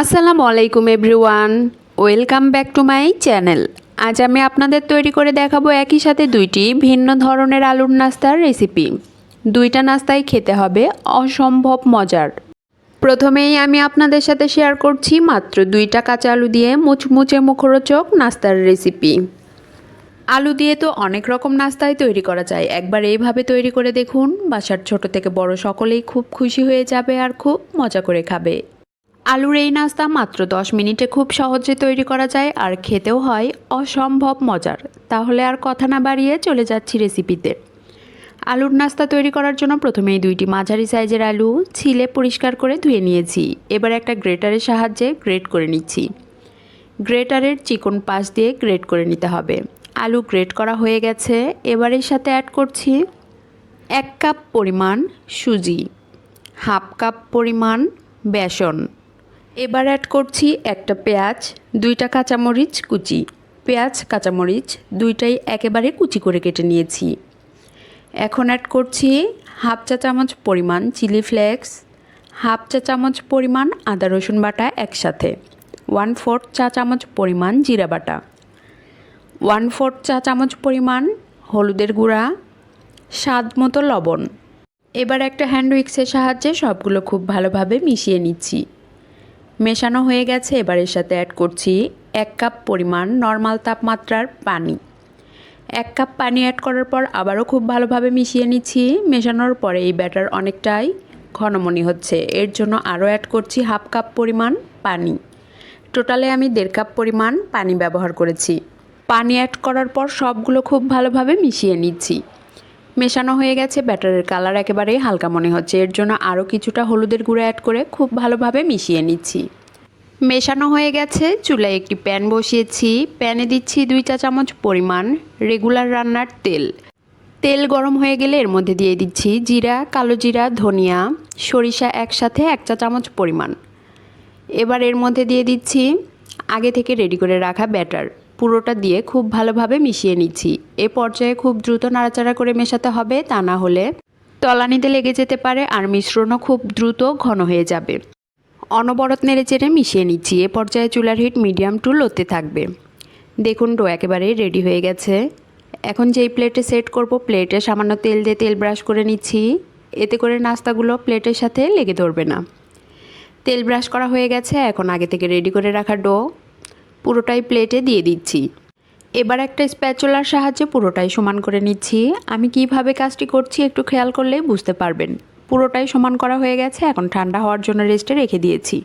আসসালামু আলাইকুম everyone. Welcome back to my channel. আজ আমি আপনাদের তৈরি করে দেখাবো একই সাথে দুইটি ভিন্ন ধরনের আলুর নাস্তার রেসিপি। দুইটা নাস্তাই খেতে হবে অসম্ভব মজার। প্রথমেই আমি আপনাদের সাথে শেয়ার করছি মাত্র দুইটা কাঁচা আলু দিয়ে মুচমুচে মুখরোচক নাস্তার রেসিপি। আলু দিয়ে তো অনেক রকম নাস্তাই তৈরি করা যায়। একবার এইভাবে তৈরি করে দেখুন, বাসার ছোট থেকে বড় সকলেই খুব খুশি হয়ে যাবে আর খুব মজা করে খাবে। আলুর এই নাস্তা মাত্র 10 মিনিটে খুব সহজে তৈরি করা যায় আর খেতেও হয় অসম্ভব মজার। তাহলে আর কথা না বাড়িয়ে চলে যাচ্ছি রেসিপিতে। আলুর নাস্তা তৈরি করার জন্য প্রথমেই দুইটি মাঝারি সাইজের আলু ছিলে পরিষ্কার করে ধুয়ে নিয়েছি। এবার একটা গ্রেটারের সাহায্যে গ্রেট করে নিচ্ছি। গ্রেটারের চিকন পাশ দিয়ে গ্রেট করে নিতে হবে। আলু গ্রেট করা হয়ে গেছে। এবার এর সাথে অ্যাড করছি এক কাপ পরিমাণ সুজি, হাফ কাপ পরিমাণ বেসন। এবার অ্যাড করছি একটা পেঁয়াজ, দুইটা কাঁচামরিচ কুচি। পেঁয়াজ, কাঁচামরিচ দুইটাই একেবারে কুচি করে কেটে নিয়েছি। এখন অ্যাড করছি হাফ চা চামচ পরিমাণ চিলি ফ্লেক্স, হাফ চা চামচ পরিমাণ আদা, রসুন বাটা একসাথে ওয়ান ফোর্থ চা চামচ পরিমাণ জিরা বাটা ওয়ান ফোর্থ চা চামচ পরিমাণ হলুদের গুঁড়া, স্বাদ মতো লবণ। এবার একটা হ্যান্ড উইক্সের সাহায্যে সবগুলো খুব ভালোভাবে মিশিয়ে নিচ্ছি। মেশানো হয়ে গেছে, এবার এর সাথে অ্যাড করছি এক কাপ পরিমাণ নর্মাল তাপমাত্রার পানি। এক কাপ পানি অ্যাড করার পর আবারও খুব ভালোভাবে মিশিয়ে নিচ্ছি। মেশানোর পরে এই ব্যাটার অনেকটাই ঘনমনি হচ্ছে। এর জন্য আরও অ্যাড করছি হাফ কাপ পরিমাণ পানি। টোটালে আমি দেড় কাপ পরিমাণ পানি ব্যবহার করেছি। পানি অ্যাড করার পর সবগুলো খুব ভালোভাবে মিশিয়ে নিচ্ছি। মেশানো হয়ে গেছে, ব্যাটারের কালার একেবারেই হালকা মনে হচ্ছে। এর জন্য আরও কিছুটা হলুদের গুঁড়ো অ্যাড করে খুব ভালোভাবে মিশিয়ে নিচ্ছি। মেশানো হয়ে গেছে, চুলায় একটি প্যান বসিয়েছি। প্যানে দিচ্ছি দুই চা চামচ পরিমাণ রেগুলার রান্নার তেল। তেল গরম হয়ে গেলে এর মধ্যে দিয়ে দিচ্ছি জিরা, কালো জিরা, ধনিয়া, সরিষা একসাথে এক চা চামচ পরিমাণ। এবার এর মধ্যে দিয়ে দিচ্ছি আগে থেকে রেডি করে রাখা ব্যাটার। পুরোটা দিয়ে খুব ভালোভাবে মিশিয়ে নিচ্ছি। এ পর্যায়ে খুব দ্রুত নাড়াচাড়া করে মেশাতে হবে, তা না হলে তলানিতে লেগে যেতে পারে আর মিশ্রণও খুব দ্রুত ঘন হয়ে যাবে। অনবরত নেড়ে চেড়ে মিশিয়ে নিচ্ছি। এ পর্যায়ে চুলার হিট মিডিয়াম টু লোতে থাকবে। দেখুন ডো একেবারেই রেডি হয়ে গেছে। এখন যেই প্লেটে সেট করব প্লেটে সামান্য তেল দিয়ে তেল ব্রাশ করে নিচ্ছি। এতে করে নাস্তাগুলো প্লেটের সাথে লেগে ধরবে না। তেল ব্রাশ করা হয়ে গেছে, এখন আগে থেকে রেডি করে রাখা ডো। পুরোটাই প্লেটে দিয়ে দিচ্ছি। এবার একটা স্প্যাচুলার সাহায্যে পুরোটাই সমান করে নিচ্ছি। আমি কীভাবে কাজটি করছি একটু খেয়াল করলেই বুঝতে পারবেন। পুরোটাই সমান করা হয়ে গেছে, এখন ঠান্ডা হওয়ার জন্য রেস্টে রেখে দিয়েছি।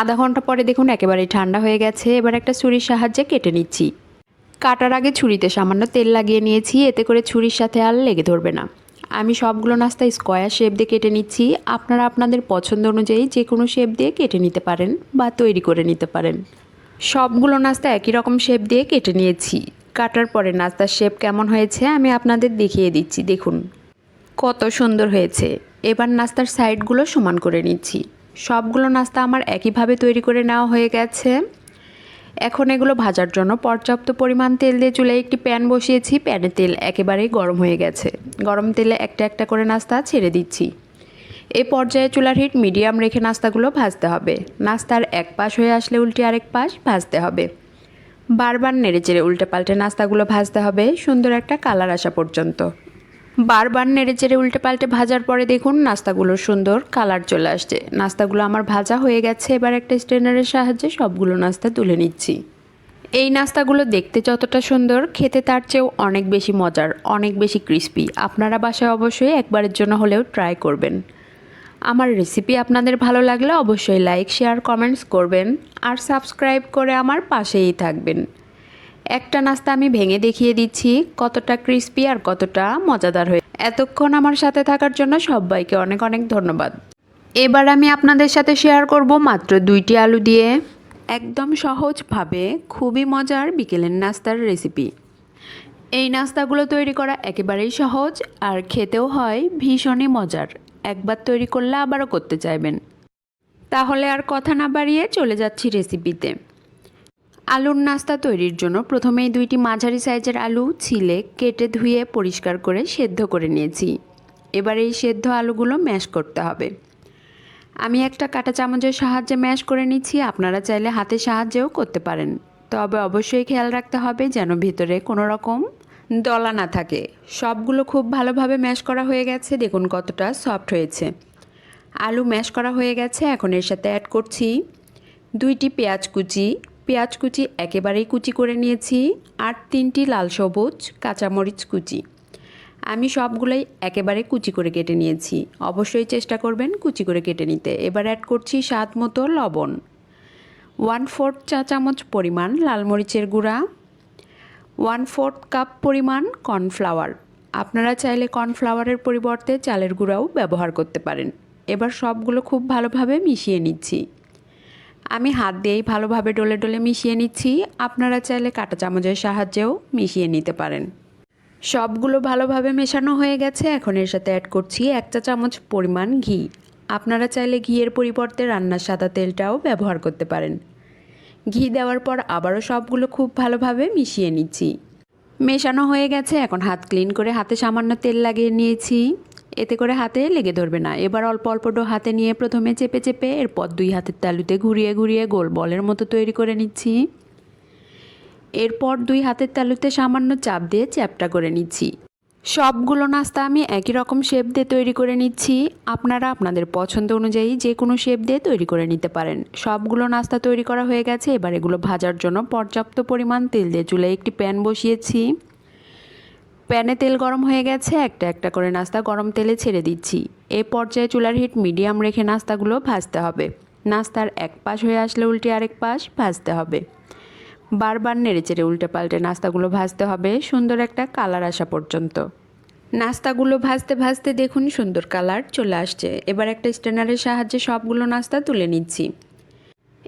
আধা ঘণ্টা পরে দেখুন একেবারেই ঠান্ডা হয়ে গেছে, এবার একটা ছুরির সাহায্যে কেটে নিচ্ছি। কাটার আগে ছুরিতে সামান্য তেল লাগিয়ে নিয়েছি, এতে করে ছুরির সাথে আর লেগে ধরবে না। আমি সবগুলো নাস্তা স্কোয়ার শেপ দিয়ে কেটে নিচ্ছি। আপনারা আপনাদের পছন্দ অনুযায়ী যে কোনো শেপ দিয়ে কেটে নিতে পারেন বা তৈরি করে নিতে পারেন। সবগুলো নাস্তা একই রকম শেপ দিয়ে কেটে নিয়েছি। কাটার পরে নাস্তার শেপ কেমন হয়েছে আমি আপনাদের দেখিয়ে দিচ্ছি, দেখুন। কত সুন্দর হয়েছে। এবার নাস্তার সাইডগুলো সমান করে নিচ্ছি। সবগুলো নাস্তা আমার একইভাবে তৈরি করে নেওয়া হয়ে গেছে। এখন এগুলো ভাজার জন্য পর্যাপ্ত পরিমাণ তেল দিয়ে চুলায় একটি প্যান বসিয়েছি। প্যানে তেল একেবারেই গরম হয়ে গেছে। গরম তেলে একটা একটা করে নাস্তা ছেড়ে দিচ্ছি। এ পর্যায়ে চুলার হিট মিডিয়াম রেখে নাস্তাগুলো ভাজতে হবে। নাস্তার এক পাশ হয়ে আসলে উল্টে আরেক পাশ ভাজতে হবে। বারবার নেড়ে চেড়ে উল্টে পাল্টে নাস্তাগুলো ভাজতে হবে, সুন্দর একটা কালার আসা পর্যন্ত। বারবার নেড়ে চেড়ে উল্টে পাল্টে ভাজার পরে দেখুন নাস্তাগুলো সুন্দর কালার চলে আসছে। নাস্তাগুলো আমার ভাজা হয়ে গেছে, এবার একটা স্ট্রেনারের সাহায্যে সবগুলো নাস্তা তুলে নিচ্ছি। এই নাস্তাগুলো দেখতে যতটা সুন্দর, খেতে তার চেয়েও অনেক বেশি মজার, অনেক বেশি ক্রিস্পি আপনারা বাসায় অবশ্যই একবারের জন্য হলেও ট্রাই করবেন। আমার রেসিপি আপনাদের ভালো লাগলে অবশ্যই লাইক শেয়ার কমেন্টস করবেন আর সাবস্ক্রাইব করে আমার পাশেই থাকবেন। একটা নাস্তা আমি ভেঙে দেখিয়ে দিচ্ছি, কতটা ক্রিস্পি আর কতটা মজাদার হয়ে এতক্ষণ আমার সাথে থাকার জন্য সবাইকে অনেক অনেক ধন্যবাদ। এবার আমি আপনাদের সাথে শেয়ার করব মাত্র দুইটি আলু দিয়ে। একদম সহজভাবে খুবই মজার বিকেলের নাস্তার রেসিপি এই নাস্তাগুলো তৈরি করা একেবারেই সহজ আর খেতেও হয় ভীষণই মজার। একবার তৈরি করলে আবারও করতে চাইবেন। তাহলে আর কথা না বাড়িয়ে চলে যাচ্ছি রেসিপিতে আলুর নাস্তা তৈরির জন্য প্রথমেই দুইটি মাঝারি সাইজের আলু ছিলে, কেটে ধুয়ে পরিষ্কার করে সেদ্ধ করে নিয়েছি। এবার এই সেদ্ধ আলুগুলো ম্যাশ করতে হবে। আমি একটা কাঁটা চামচের সাহায্যে ম্যাশ করে নিচ্ছি, আপনারা চাইলে হাতের সাহায্যেও করতে পারেন। তবে অবশ্যই খেয়াল রাখতে হবে যেন ভিতরে কোনো রকম দলা না থাকে। সবগুলো খুব ভালোভাবে ম্যাশ করা হয়ে গেছে। দেখুন কতটা সফট হয়েছে। আলু ম্যাশ করা হয়ে গেছে। এখন এর সাথে অ্যাড করছি দুইটি পেঁয়াজ কুচি। পেঁয়াজ কুচি একেবারেই কুচি করে নিয়েছি আর তিনটি লাল সবুজ কাঁচামরিচ কুচি। আমি সবগুলোই একেবারে কুচি করে কেটে নিয়েছি। অবশ্যই চেষ্টা করবেন কুচি করে কেটে নিতে। এবার অ্যাড করছি স্বাদ মতো লবণ। ওয়ান ফোর্থ চা চামচ পরিমাণ লাল মরিচের গুঁড়া। ওয়ান ফোর্থ কাপ পরিমাণ কর্নফ্লাওয়ার। আপনারা চাইলে কর্নফ্লাওয়ারের পরিবর্তে চালের গুঁড়াও ব্যবহার করতে পারেন। এবার সবগুলো খুব ভালোভাবে মিশিয়ে নিচ্ছি। আমি হাত দিয়েই ভালোভাবে ডলে ডলে মিশিয়ে নিচ্ছি। আপনারা চাইলে কাঁটা চামচের সাহায্যেও মিশিয়ে নিতে পারেন। সবগুলো ভালোভাবে মেশানো হয়ে গেছে। এখন এর সাথে অ্যাড করছি এক চা চামচ পরিমাণ ঘি। আপনারা চাইলে ঘিয়ের পরিবর্তে রান্নার সাদা তেলটাও ব্যবহার করতে পারেন। ঘি দেওয়ার পর আবারও সবগুলো খুব ভালোভাবে মিশিয়ে নিচ্ছি। মেশানো হয়ে গেছে, এখন হাত ক্লিন করে হাতে সামান্য তেল লাগিয়ে নিয়েছি। এতে করে হাতে লেগে ধরবে না। এবার অল্প অল্প ডো হাতে নিয়ে প্রথমে চেপে চেপে এরপর দুই হাতের তালুতে ঘুরিয়ে ঘুরিয়ে গোল বলের মতো তৈরি করে নিচ্ছি। এরপর দুই হাতের তালুতে সামান্য চাপ দিয়ে চ্যাপটা করে নিচ্ছি। সবগুলো নাস্তা আমি একই রকম শেপ দিয়ে তৈরি করে নিচ্ছি। আপনারা আপনাদের পছন্দ অনুযায়ী যে কোনো শেপ দিয়ে তৈরি করে নিতে পারেন। সবগুলো নাস্তা তৈরি করা হয়ে গেছে, এবার এগুলো ভাজার জন্য পর্যাপ্ত পরিমাণ তেল দিয়ে চুলে একটি প্যান বসিয়েছি। প্যানে তেল গরম হয়ে গেছে, একটা একটা করে নাস্তা গরম তেলে ছেড়ে দিচ্ছি। এ পর্যায়ে চুলার হিট মিডিয়াম রেখে নাস্তাগুলো ভাজতে হবে। নাস্তার এক পাশ হয়ে আসলে উল্টে আরেক পাশ ভাজতে হবে। বারবার নেড়েচেড়ে উল্টে পাল্টে নাস্তাগুলো ভাজতে হবে, সুন্দর একটা কালার আসা পর্যন্ত। নাস্তাগুলো ভাজতে ভাজতে দেখুন সুন্দর কালার চলে আসছে। এবার একটা স্ট্যান্ডারের সাহায্যে সবগুলো নাস্তা তুলে নিচ্ছি।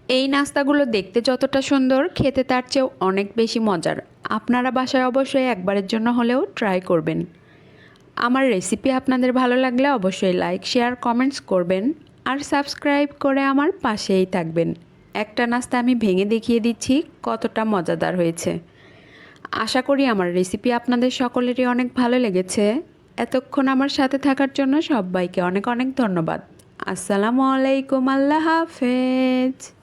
এই নাস্তাগুলো দেখতে যতটা সুন্দর, খেতে তার চেয়েও অনেক বেশি মজার। আপনারা বাসায় অবশ্যই একবারের জন্য হলেও ট্রাই করবেন। আমার রেসিপি আপনাদের ভালো লাগলে অবশ্যই লাইক, শেয়ার, কমেন্টস করবেন। আর সাবস্ক্রাইব করে আমার পাশেই থাকবেন। একটা নাস্তা আমি ভেঙে দেখিয়ে দিচ্ছি, কতটা মজাদার হয়েছে। আশা করি আমার রেসিপি আপনাদের সকলেরই অনেক ভালো লেগেছে। এতক্ষণ আমার সাথে থাকার জন্য সবাইকে অনেক অনেক ধন্যবাদ। আসসালামু আলাইকুম, আল্লাহ হাফেজ।